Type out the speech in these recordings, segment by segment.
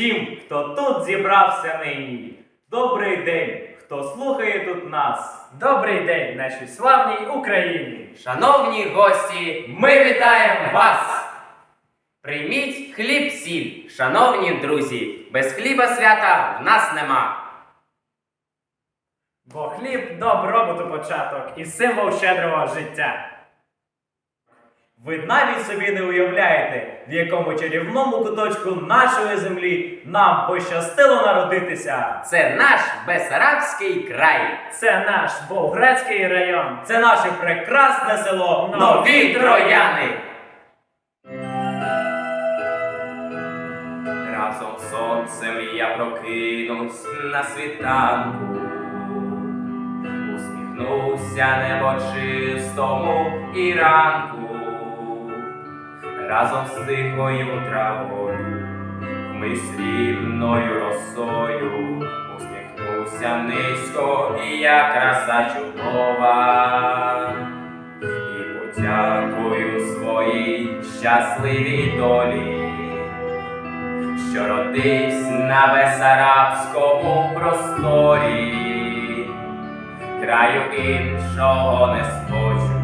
всім, хто тут зібрався нині. Добрий день, хто слухає тут нас. Добрий день, нашій славній Україні! Шановні гості, ми вітаємо вас! Прийміть хліб сіль, шановні друзі, без хліба свята в нас нема. Бо хліб добробуту початок і символ щедрого життя. Ви навіть собі не уявляєте, в якому чарівному куточку нашої землі нам пощастило народитися. Це наш Бесарабський край. Це наш Болградський район. Це наше прекрасне село Нові трояни. Разом з сонцем я прокинусь на світанку. Усміхнуся небо чистому і ранку. Разом з тихою травою, вмить срібною росою, усміхнуся низько, і я краса чудова. І подякую своїй щасливій долі, що родився на Бесарабському просторі, краю іншого не схочу,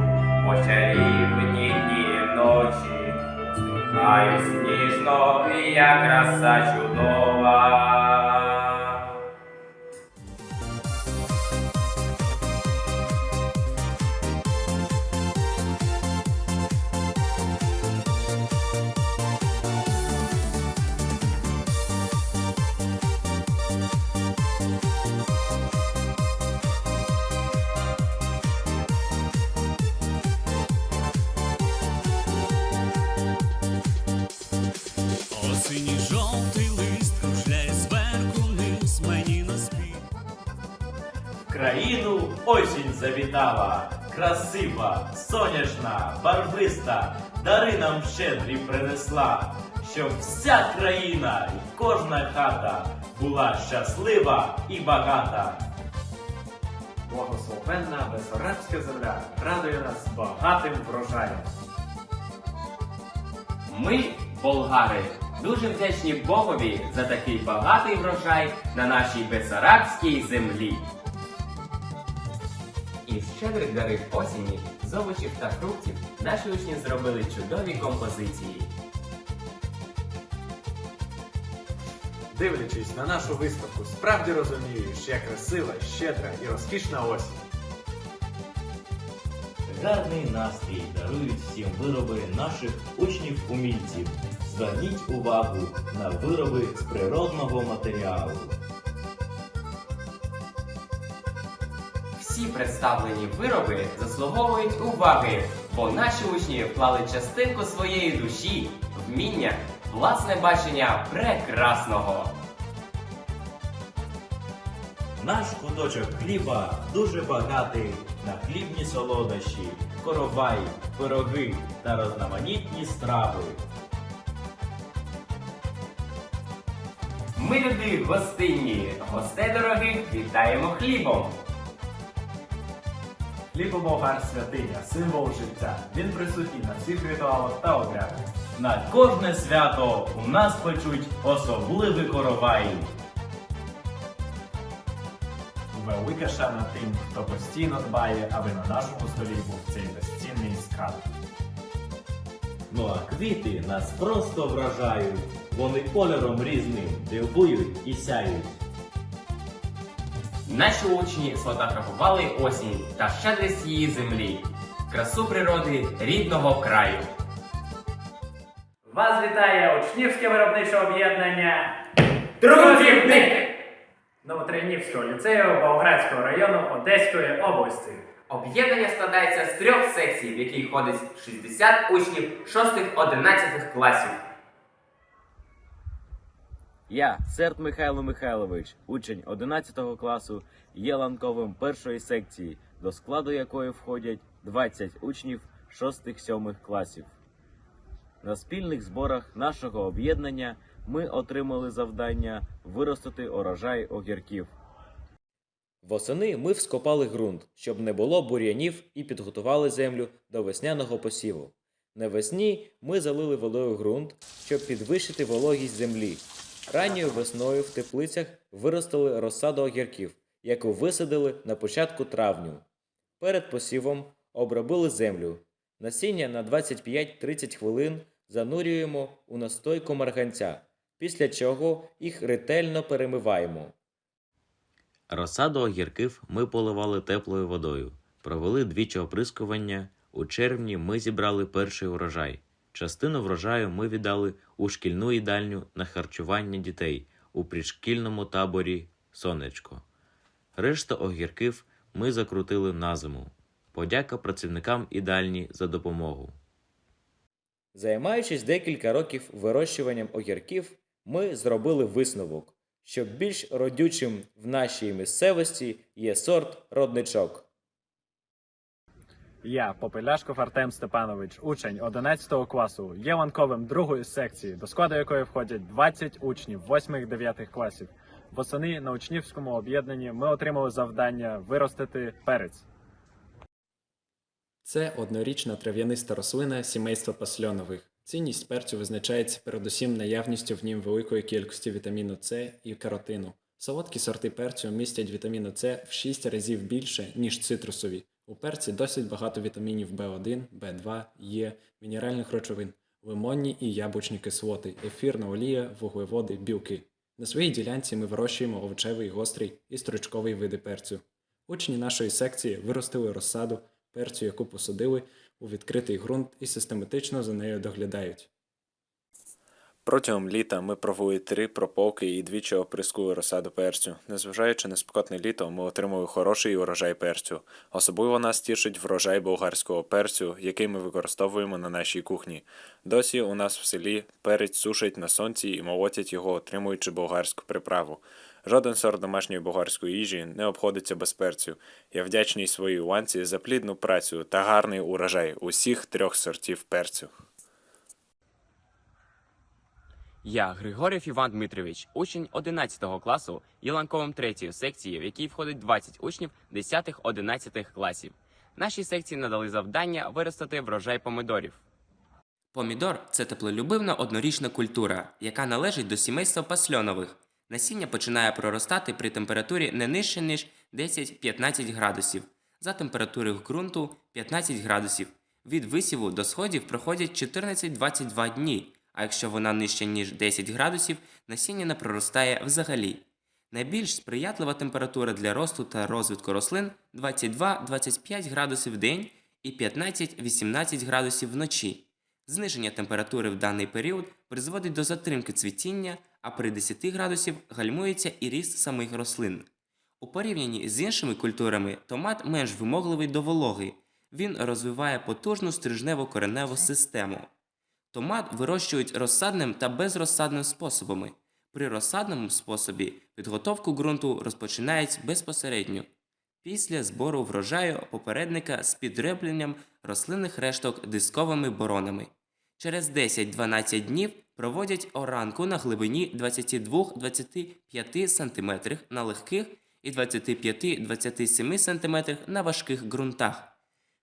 по чарівні дні і ночі, усміхаюсь сніжно, я краса чудова. Країну осінь завітала, красива, соняшна, барвиста, дари нам щедрі принесла, щоб вся країна і кожна хата була щаслива і багата. Благословенна Бесарабська земля радує нас багатим врожаєм. Ми, болгари, дуже вдячні Богові за такий багатий врожай на нашій Бесарабській землі. Із щедрих дарів осені, з овочів та фруктів наші учні зробили чудові композиції. Дивлячись на нашу виставку, справді розумієш, як красива, щедра і розкішна осінь. Гарний настрій дарують всім вироби наших учнів-умільців. Зверніть увагу на вироби з природного матеріалу. Всі представлені вироби заслуговують уваги, бо наші учні вклали частинку своєї душі, вміння, власне бачення прекрасного. Наш куточок хліба дуже багатий на хлібні солодощі, коровай, пироги та розноманітні страви. Ми люди гостинні, гостей дорогих вітаємо хлібом. Хлібобогар святиня, символ життя. Він присутній на всіх ритуалах та обрядах. На кожне свято у нас печуть особливий коровай. Велика шана тим, хто постійно дбає, аби на нашому столі був цей безцінний скарб. Ну а квіти нас просто вражають. Вони кольором різним дивують і сяють. Наші учні сфотографували осінь та щедрість її землі, красу природи рідного краю. Вас вітає учнівське виробниче об'єднання Трудівник! Новотринівського ліцею Болградського району Одеської області. Об'єднання складається з трьох секцій, в якій ходить 60 учнів 6-11 класів. Я, Серд Михайло Михайлович, учень 11 класу, є ланковим першої секції, до складу якої входять 20 учнів 6-7 класів. На спільних зборах нашого об'єднання ми отримали завдання виростити урожай огірків. Восени ми вскопали ґрунт, щоб не було бур'янів і підготували землю до весняного посіву. Навесні ми залили водою ґрунт, щоб підвищити вологість землі. Ранньою весною в теплицях виростили розсаду огірків, яку висадили на початку травню. Перед посівом обробили землю. Насіння на 25-30 хвилин занурюємо у настойку марганця, після чого їх ретельно перемиваємо. Розсаду огірків ми поливали теплою водою, провели двічі оприскування. У червні ми зібрали перший урожай. Частину врожаю ми віддали у шкільну їдальню на харчування дітей у пришкільному таборі Сонечко. Решту огірків ми закрутили на зиму. Подяка працівникам їдальні за допомогу. Займаючись декілька років вирощуванням огірків, ми зробили висновок, що більш родючим в нашій місцевості є сорт родничок. Я, Попеляшков Артем Степанович, учень 11 класу, є ланковим другої секції, до складу якої входять 20 учнів 8-9 класів. Восени на учнівському об'єднанні ми отримали завдання виростити перець. Це однорічна трав'яниста рослина сімейства пасльонових. Цінність перцю визначається передусім наявністю в нім великої кількості вітаміну С і каротину. Солодкі сорти перцю містять вітаміну С в 6 разів більше, ніж цитрусові. У перці досить багато вітамінів В1, В2, Е, мінеральних речовин, лимонні і яблучні кислоти, ефірна олія, вуглеводи, білки. На своїй ділянці ми вирощуємо овочевий, гострий і стручковий види перцю. Учні нашої секції виростили розсаду перцю, яку посадили у відкритий ґрунт і систематично за нею доглядають. Протягом літа ми провели три прополки і двічі оприскували розсаду перцю. Незважаючи на спекотне літо, ми отримали хороший урожай перцю. Особливо нас тішить врожай болгарського перцю, який ми використовуємо на нашій кухні. Досі у нас в селі перець сушать на сонці і молотять його, отримуючи болгарську приправу. Жоден сорт домашньої болгарської їжі не обходиться без перцю. Я вдячний своїй ланці за плідну працю та гарний урожай усіх трьох сортів перцю. Я Григорів Іван Дмитрович, учень 11 класу, є ланковим третьої секції, в якій входить 20 учнів 10-11 класів. Нашій секції надали завдання виростити врожай помидорів. Помідор це теплолюбивна однорічна культура, яка належить до сімейства пасльонових. Насіння починає проростати при температурі не нижче, ніж 10-15 градусів. За температури ґрунту 15 градусів. Від висіву до сходів проходять 14-22 дні, а якщо вона нижче, ніж 10 градусів, насіння не проростає взагалі. Найбільш сприятлива температура для росту та розвитку рослин 22-25 градусів в день і 15-18 градусів вночі. Зниження температури в даний період призводить до затримки цвітіння, а при 10 градусів гальмується і ріст самих рослин. У порівнянні з іншими культурами томат менш вимогливий до вологи. Він розвиває потужну стрижнево кореневу систему. Томат вирощують розсадним та безрозсадним способами. При розсадному способі підготовку ґрунту розпочинають безпосередньо. Після збору врожаю попередника з підребленням рослинних решток дисковими боронами. Через 10-12 днів проводять оранку на глибині 22-25 см на легких і 25-27 см на важких ґрунтах.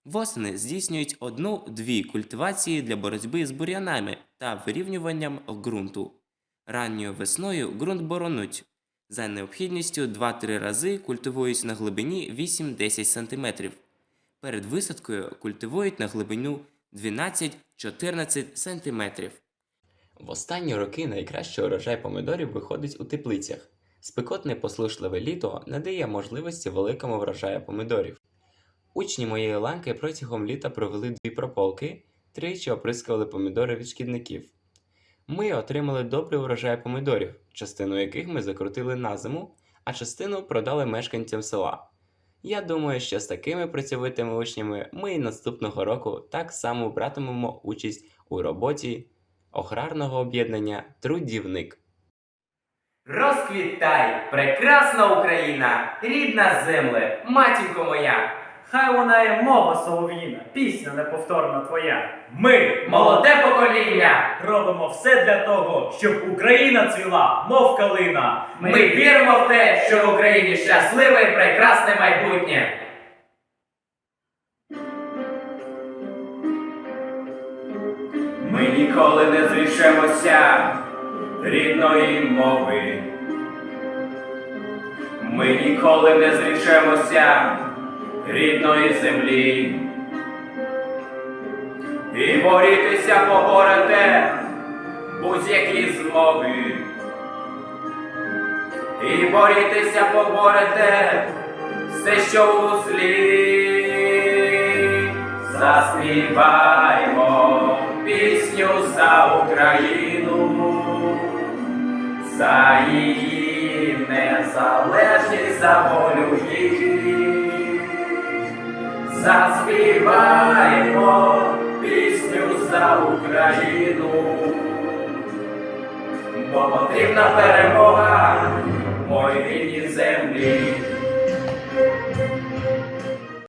Восени здійснюють одну-дві культивації для боротьби з бур'янами та вирівнюванням ґрунту. Ранньою весною ґрунт боронуть. За необхідністю 2-3 рази культивують на глибині 8-10 см. Перед висадкою культивують на глибину 12-14 см. В останні роки найкращий урожай помидорів виходить у теплицях. Спекотне послушливе літо не дає можливості великому врожаю помидорів. Учні моєї ланки протягом літа провели дві прополки, тричі оприскували помідори від шкідників. Ми отримали добрий урожай помидорів, частину яких ми закрутили на зиму, а частину продали мешканцям села. Я думаю, що з такими працьовитими учнями ми і наступного року так само братимемо участь у роботі аграрного об'єднання Трудівник. Розквітай, прекрасна Україна, рідна земле, матінко моя! Хай лунає мова солов'їна, пісня неповторна твоя. Ми, Молоде покоління! робимо все для того, щоб Україна цвіла, мов калина. Ми віримо в те, що в Україні щасливе і прекрасне майбутнє. Ми ніколи не зрішемося рідної мови. Ми ніколи не зрічемося рідної землі. І борітися поборете будь-які змови. І борітися поборете все, що у злі. Заспіваймо пісню за Україну, за її незалежність, за волю її. Заспіваймо пісню за Україну, бо потрібна перемога, моїй землі.